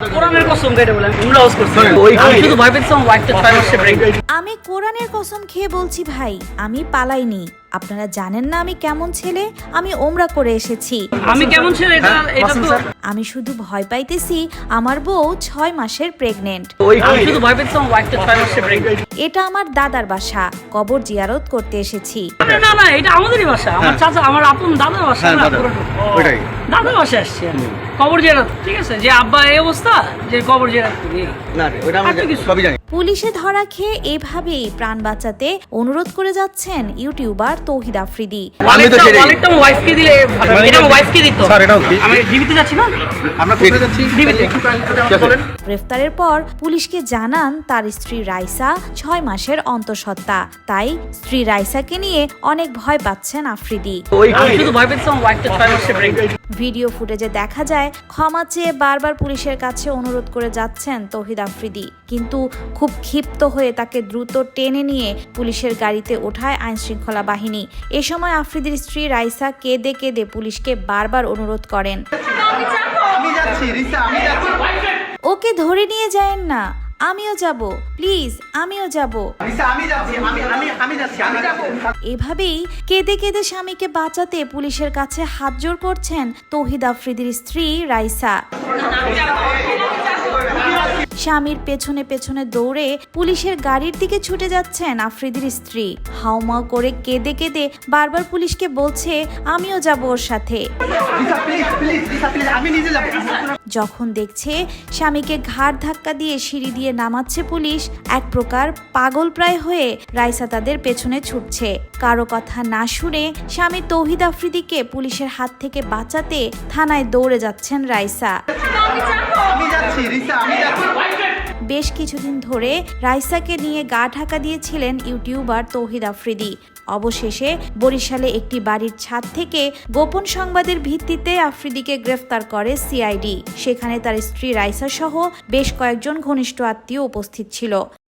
কোরআনের কসম কেটে বলে আমি লস করছি। আমি শুধু ভয় পেয়েছিলাম ওয়াইফটা ছয় মাসে প্রেগনেন্ট আমি কোরআনের কসম খেয়ে বলছি ভাই আমি পালাইনি। আপনারা জানেন না আমি কেমন ছেলে? আমি ওমরা করে এসেছি। আমি কেমন ছিল? এটা হ্যাঁ, এটা তো আমি শুধু ভয় পাইতেছি আমার বউ ছয় মাসের প্রেগনেন্ট ওই আমি শুধু ভয় পেয়েছিলাম ওয়াইফটা ছয় মাসে প্রেগনেন্ট এটা আমার দাদার বাসা কবর জিয়ারত করতে এসেছি। না না এটা আমাদেরই বাসা। আমার চাচা আমার আপন দাদার বাসা হ্যাঁ না, ওইটাই। দাদার বাসায় আসছি আমি। কবর জেরাত ঠিক আছে? যে আব্বা এই অবস্থা যে কবর জেরাত করি। না ওইটা আমরা কিছু। সবই জানি। পুলিশে ধরা খেয়ে এভাবেই প্রাণ বাঁচাতে অনুরোধ করে যাচ্ছেন ইউটিউবার তৌহিদ আফ্রিদি। ওয়ালেটটা ছেড়ে- ওয়ালেটটা ওয়াইফকে দিলে মানে এটা ওয়াইফকে দিত। স্যার, এটাও কি? আমি জীবিত যাচ্ছি না? আমরা কোথায় যাচ্ছি? ডিবিতে। বলেন। গ্রেফতারের পর পুলিশকে জানান তার স্ত্রী রাইসা ছয় মাসের অন্তঃসত্ত্বা। তাই স্ত্রী রাইসাকে নিয়ে অনেক ভয় পাচ্ছেন আফ্রিদি। ভিডিও ফুটেজে দেখা যায় ক্ষমা চেয়ে বারবার পুলিশের কাছে অনুরোধ করে যাচ্ছেন তৌহিদ আফ্রিদি। কিন্তু খুব ক্ষিপ্ত হয়ে তাকে দ্রুত টেনে নিয়ে পুলিশের গাড়িতে ওঠায় আইন শৃঙ্খলা বাহিনী। এ সময় আফ্রিদির স্ত্রী রাইসা কেঁদে কেঁদে পুলিশকে বারবার অনুরোধ করেন। ওকে ধরে নিয়ে যায়েন না। আমিও যাব প্লিজ আমিও যাব। রিসা আমি যাচ্ছি আমি আমি আমি যাচ্ছি আমি যাব এভাবেই কেঁদে কেঁদে স্বামীকে বাঁচাতে পুলিশের কাছে হাত জোর করছেন তৌহিদ আফ্রিদির স্ত্রী রাইসা। স্বামীর পেছনে পেছনে দৌড়ে পুলিশের গাড়ির দিকে ছুটে যাচ্ছেন আফ্রিদির স্ত্রী। হাউমাউ করে কেঁদে কেঁদে বারবার পুলিশকে বলছে আমিও যাব ওর সাথে। যখন দেখছে স্বামীকে ঘাড় ধাক্কা দিয়ে সিঁড়ি দিয়ে নামাচ্ছে পুলিশ এক প্রকার পাগল প্রায় হয়ে রাইসা তাদের পেছনে ছুটছে। কারও কথা না শুনে স্বামী তৌহিদ আফ্রিদিকে পুলিশের হাত থেকে বাঁচাতে থানায় দৌড়ে যাচ্ছেন রাইসা। আমি যাচ্ছি রিসা আমি যাচ্ছি। বেশ কিছুদিন ধরে রাইসাকে নিয়ে গা ঢাকা দিয়েছিলেন ইউটিউবার তৌহিদ আফ্রিদি। অবশেষে বরিশালে একটি বাড়ির ছাদ থেকে গোপন সংবাদের ভিত্তিতে আফ্রিদিকে গ্রেফতার করে সিআইডি। সেখানে তার স্ত্রী রাইসা সহ বেশ কয়েকজন ঘনিষ্ঠ আত্মীয় উপস্থিত ছিল।